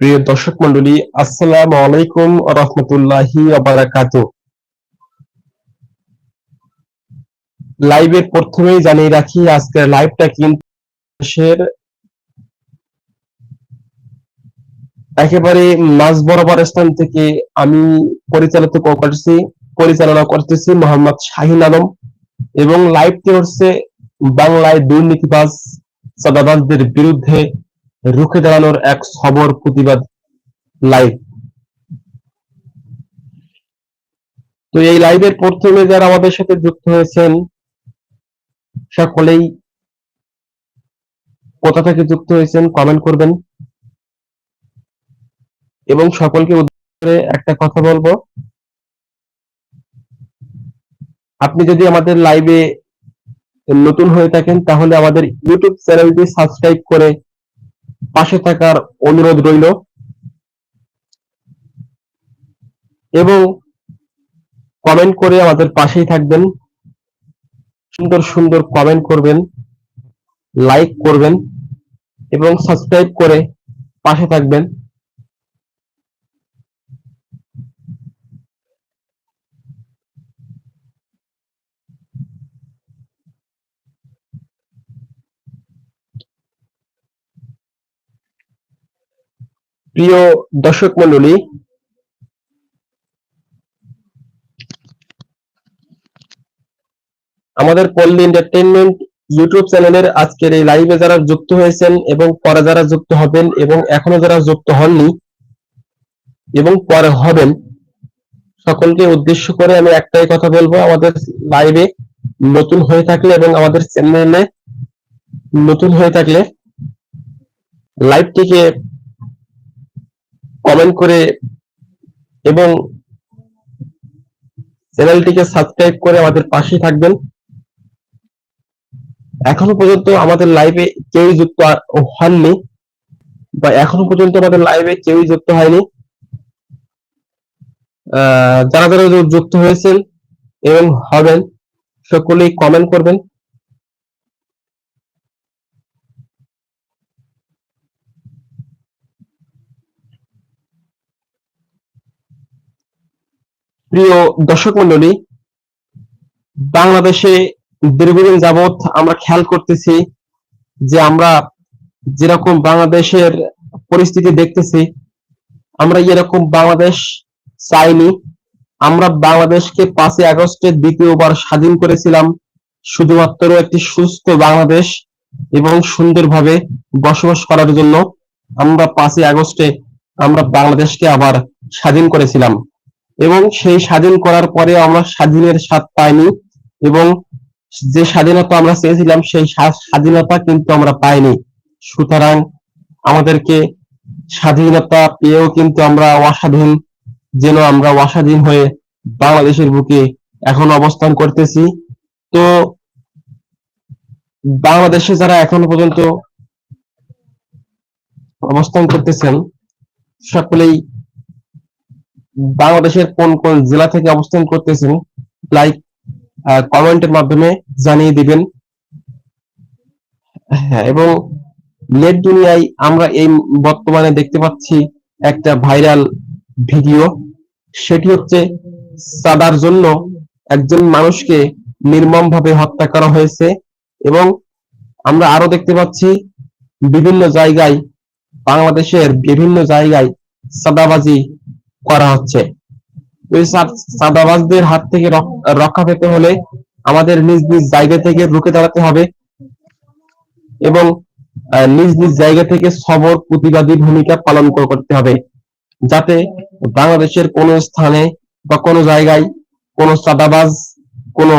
প্রিয় দর্শক মন্ডলী, আসসালাম আলাইকুম রহমতুল্লাহি বারাকাতু লাইভের প্রথমেই জানিয়ে রাখি, আজকের লাইভটা কিন্তু একেবারে মাঝ বরাবর স্থান থেকে আমি পরিচালিত করতেছি পরিচালনা করতেছি মোহাম্মদ শাহিন আলম এবং লাইভটি হচ্ছে বাংলায় দুর্নীতিবাজ চাঁদাবাজদের বিরুদ্ধে রুখে দাঁড়ানোর এক সবর প্রতিবাদ লাইভ তো এই লাইভের প্রথমে যারা আমাদের সাথে যুক্ত হয়েছেন, সকলেই কোথা থেকে যুক্ত হয়েছেন কমেন্ট করবেন। এবং সকলকে উদ্দেশ্য একটা কথা বলব। আপনি যদি আমাদের লাইভে নতুন হয়ে থাকেন, তাহলে আমাদের ইউটিউব চ্যানেলটি সাবস্ক্রাইব করে পাশে থাকার অনুরোধ রইল। এবং কমেন্ট করে আমাদের পাশেই থাকবেন। সুন্দর সুন্দর কমেন্ট করবেন লাইক করবেন এবং সাবস্ক্রাইব করে পাশে থাকবেন। প্রিয় দর্শক মন্ডলী, আমাদের পল্লী এন্টারটেইনমেন্ট ইউটিউব চ্যানেলের আজকের এই লাইভে যারা যুক্ত হয়েছেন এবং পরে যারা যুক্ত হবেন এবং এখনও যারা যুক্ত হননি এবং পরে হবেন, সকলকে উদ্দেশ্য করে আমি একটাই কথা বলব, আমাদের লাইভে নতুন হয়ে থাকলে এবং আমাদের চ্যানেলে নতুন হয়ে থাকলে লাইভটিকে কমেন্ট করে এবং চ্যানেলটিকে সাবস্ক্রাইব করে আমাদের পাশে থাকবেন। এখনও পর্যন্ত আমাদের লাইভে কেউই যুক্ত হননি বা এখনও পর্যন্ত আমাদের লাইভে কেউই যুক্ত হয়নি। যারা যারা যুক্ত হয়েছেন এবং হবেন, সকলেই কমেন্ট করবেন। প্রিয় দর্শক মন্ডলী, বাংলাদেশে দীর্ঘদিন যাবৎ আমরা খেয়াল করতেছি যে আমরা যেরকম বাংলাদেশের পরিস্থিতি দেখতেছি, আমরা এরকম বাংলাদেশ চাইনি। আমরা বাংলাদেশকে পাঁচই আগস্টে দ্বিতীয়বার স্বাধীন করেছিলাম, শুধুমাত্র একটি সুস্থ বাংলাদেশ এবং সুন্দরভাবে বসবাস করার জন্য। আমরা পাঁচই আগস্টে আমরা বাংলাদেশকে আবার স্বাধীন করেছিলাম। এবং সেই স্বাধীন করার পরে আমরা স্বাধীনের স্বাদ পাইনি এবং যে স্বাধীনতা আমরা চেয়েছিলাম, সেই স্বাধীনতা কিন্তু আমরা পাইনি। সুতরাং আমাদেরকে স্বাধীনতা পেয়েও কিন্তু আমরা অস্বাধীন, যেন আমরা অস্বাধীন হয়ে বাংলাদেশের বুকে এখন অবস্থান করতেছি। তো বাংলাদেশে যারা এখনও পর্যন্ত অবস্থান করতেছেন, সকলেই বাংলাদেশের কোন কোন জেলা থেকে অবস্থান করতেছেন লাইক কমেন্টের মাধ্যমে জানিয়ে দিবেন। হ্যাঁ এবং নেট দুনিয়ায় আমরা এই বর্তমানে দেখতে পাচ্ছি একটা ভাইরাল ভিডিও। সেটি হচ্ছে সাদার জন্য একজন মানুষকে নির্মম ভাবে হত্যা করা হয়েছে এবং আমরা আরও দেখতে পাচ্ছি বিভিন্ন জায়গায়, বাংলাদেশের বিভিন্ন জায়গায় সাদাবাজি করা হচ্ছে। চাঁদাবাজদের হাত থেকে রক্ষা পেতে হলে আমাদের নিজ নিজ জায়গা থেকে রুখে দাঁড়াতে হবে এবং নিজ নিজ জায়গা থেকে সবর প্রতিবাদী ভূমিকা পালন করতে হবে যাতে বাংলাদেশের কোন স্থানে বা কোনো জায়গায় কোন চাঁদাবাজ কোন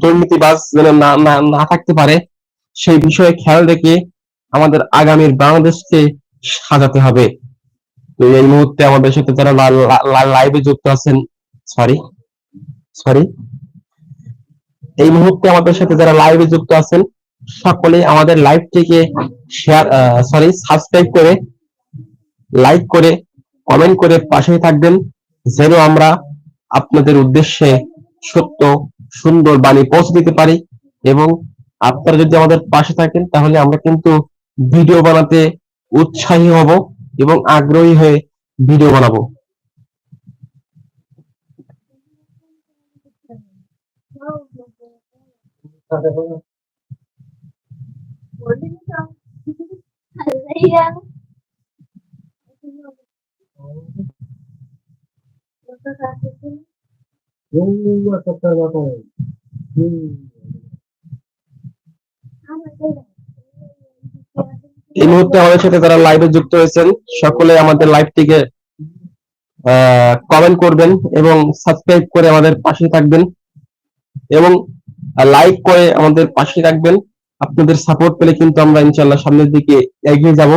দুর্নীতিবাজ যেন না থাকতে পারে, সেই বিষয়ে খেয়াল রেখে আমাদের আগামীর বাংলাদেশকে সাজাতে হবে। তো এই মুহূর্তে আমাদের সাথে যারা লাইভে যুক্ত আছেন সরি সরি এই মুহূর্তে আমাদের সাথে যারা লাইভে যুক্ত আছেন, সকলে আমাদের লাইভটিকে শেয়ার সরি সাবস্ক্রাইব করে লাইক করে কমেন্ট করে পাশে থাকবেন, যেন আমরা আপনাদের উদ্দেশ্যে সত্য, সুন্দর বাণী পৌঁছে দিতে পারি। এবং আপনারা যদি আমাদের পাশে থাকেন, তাহলে আমরা কিন্তু ভিডিও বানাতে উৎসাহী হব এবং আগ্রহী হয়ে ভিডিও বানাবো। এই মুহূর্তে আমাদের সাথে যারা লাইভে যুক্ত হয়েছেন, সকলে আমাদের লাইভটিকে কমেন্ট করবেন এবং সাবস্ক্রাইব করে আমাদের পাশে থাকবেন এবং লাইক করে আমাদের পাশে রাখবেন। আপনাদের সাপোর্ট পেলে কিন্তু আমরা ইনশাল্লাহ সামনের দিকে এগিয়ে যাব।